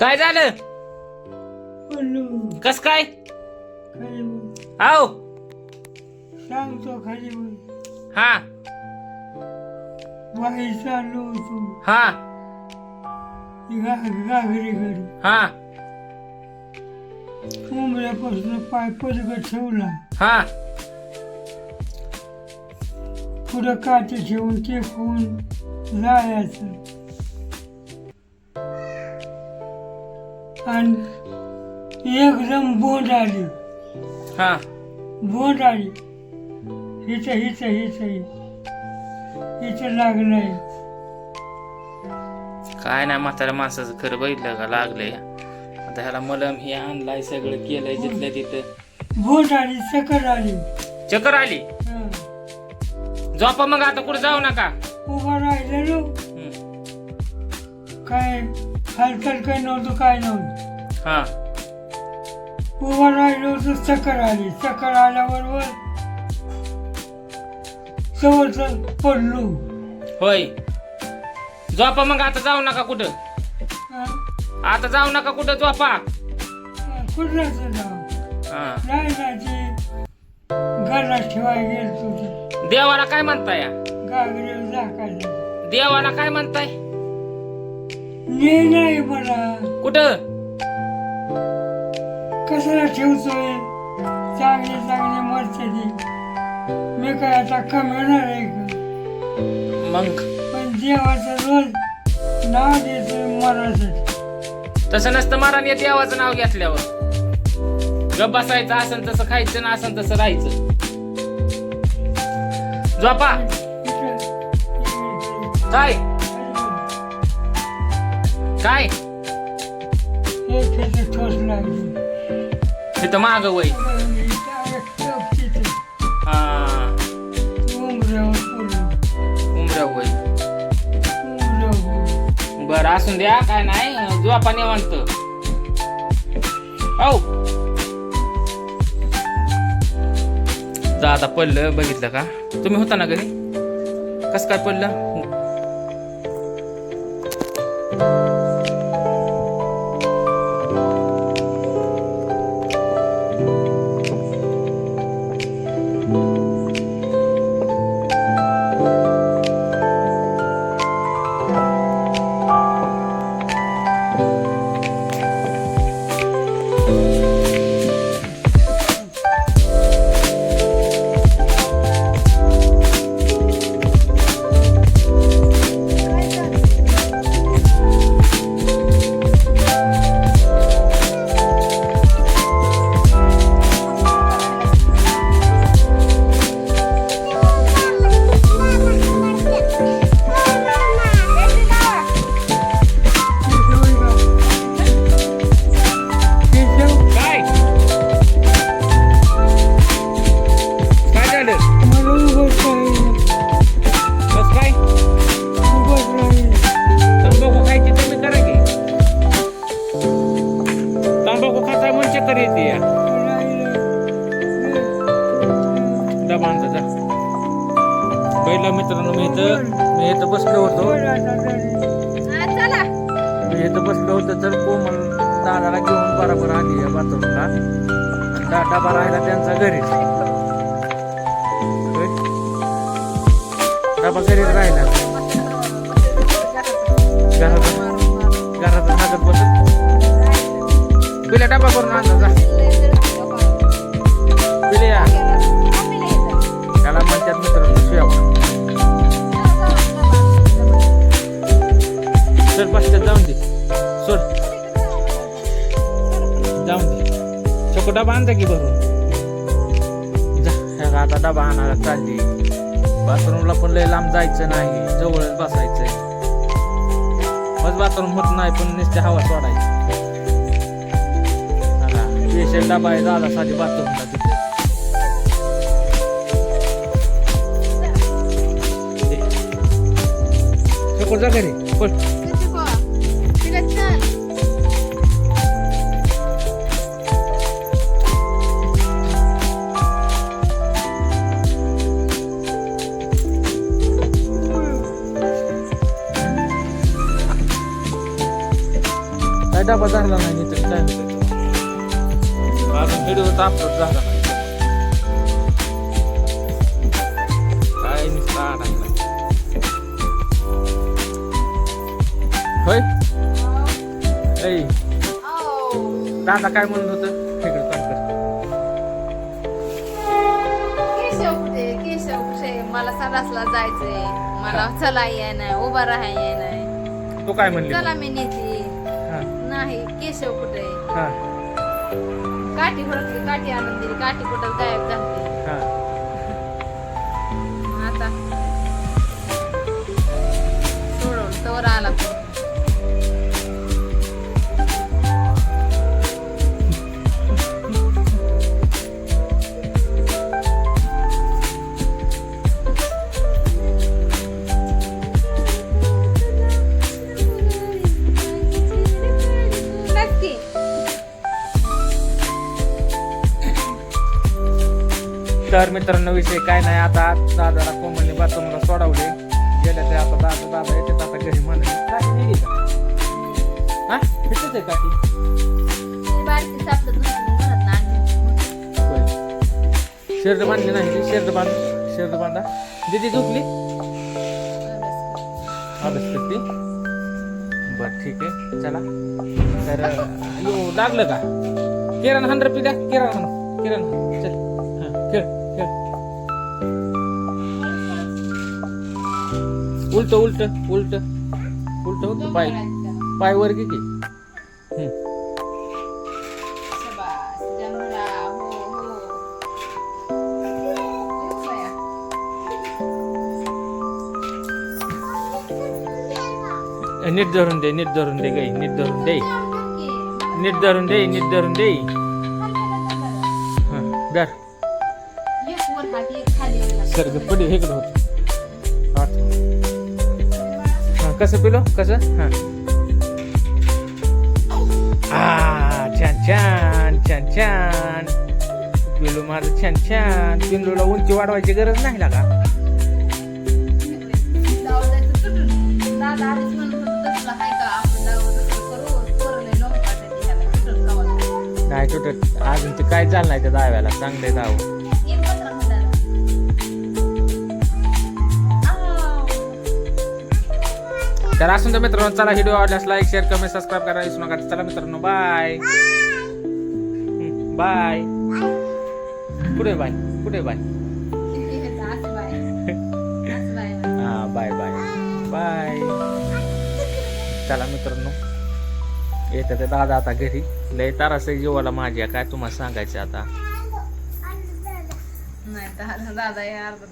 काय झालं? कस काय? आहो. सांगतो खाली हा. बाहेर चाललो होतो. हा. घागरीकडे हा. उमऱ्यापासून पाय पलगत ठेवला. हा. पुढं काठी ठेवून टेकून जायचं आणि एकदम बोंड आली. हा. बोंड आली. हिचं हिचं हिचं हिचं लागलंय काय नाही म्हाताऱ्या माणसाचं खरं बघितलं का? लागलंय. आता ह्याला मलम हे आणलाय सगळं केलंय जिथल्या तिथं. बोंड आली चक्कर आली. चक्कर आली? हं. झोपा मग आता कुठे जाऊ नका. उभा राहिलेलो. हम्म. काय? हालचाल काय नव्हतं काय नव्हतं हा। उभं राहिलो तर चक्कर आली चक्कर आल्याबरोबर जवळच पडलो होय। झोपा मग आता जाऊ नका कुठं? आता जाऊ नका कुठं झोपा. हा नाही नाही ते घरात ठेवाय गेल तुझी. देवाला काय म्हणताय? झाकायला देवाला काय म्हणताय? नाही मला कुठं? कशाला ठेवतोय? चांगले चांगले मरते ते मी काय आता कमवणार आहे का? मग? पण देवाचं रोज नाव देतोय मरासाठी तसं नसतं महाराणी देवाचं नाव घेतल्यावर. गप बसायचं असं तसं खायचं ना असं तसं राहायचं. झोपा. काय? काय? एक खेळ ठोस लागली तिथं माग वय. हा. उमऱ्यावर पडलो उमऱ्या वय. उमऱ्यावर. बर असून द्या काय नाही झोपा निवांत औ. आता पडलं बघितलं का? तुम्ही होता ना घरी? कस काय पडलं? म्हणजे चक्कर येते या. जा पहिला मित्रांनो मी इथं मी इथं बसलो होतो. मी इथं बसलो होतो तर कोमल दादाला घेऊन बरोबर आली या बाथरूमला. आणि दा- डबा राहिला त्यांचा घरीच? डबा घरीच राहिला. घरात घरात बसत पिल्या डबा करून आणला जा. पिल्या त्याला म्हणतात मित्रांनो शेव सर बसतात जाऊन दे. सोड. जाऊन दे. छोको डबा आणता की भरून? जा आता डबा आणायला चालली. बाथरूमला पण लय लांब जायचं नाही जवळच बसायचंय. मग बाथरूम होत नाही पण नुसते हवा सोडायची. पेशंट डबा आहे झाला साधी बाथरूमला तिथे छोको जा घरी पट काय डबा झाला नाही नीट काय व्हिडिओ अपलोड झाला नाही काय नुसता आणायला होय? ऐ दादा काय म्हणत होतं? इकडे काम कर. केशव कुठे? केशव कुठे? मला सरासला जायचंय. मला चला ये नाही उभा राहा ये नाही तू काय म्हणली? चला मी नेते. नाही केशव कुठे? हा काठी हुडकली काठी आणून दिली तर मित्रांनो विषय काय नाही. आता दादाला कोमलने बाथरूमला सोडवले. गेले ते आता दादा दादा येते आता घरी म्हणले काठी नेली का हा? इथेच आहे आणली होय शेरड बांधली नाही शेरड बांध. शेरड बांधा. दिदी झोपली? अभ्यास करते. बर ठीक आहे. चला. तर यो लागलं का? किरण हंड्रेड रुपये द्या किरण किरण. चल. उलट उलट उलट उलट होत पाय पाय वर घे की हम्म. शाबास, जमला. हो, हो. येऊ बाया. नीट धरून दे नीट धरून दे गाई नीट धरून दे की, नीट धरून दे नीट धरून दे हा धर सरग वर हे कडे होत. हा कसं पिलो? कसं? हा. छान छान छान छान. पिलो माझं छान छान. पिंडूला उंची वाढवायची गरज नाही लागा नाही तुटत. अजून ते काय चालणार त्या दाव्याला? चांगले दाव. तर असून तर मित्रांनो चला व्हिडिओ आवडल्यास लाईक शेअर कमेंट सबस्क्राईब करायला विसरू नका. चला मित्रांनो बाय बाय पुढे बाय पुढे बाय हा बाय बाय बाय चला मित्रांनो येतं ते दादा आता घरी. लय तारास जीवाला माझ्या. काय तुम्हाला सांगायचं आता? नाही दादा यार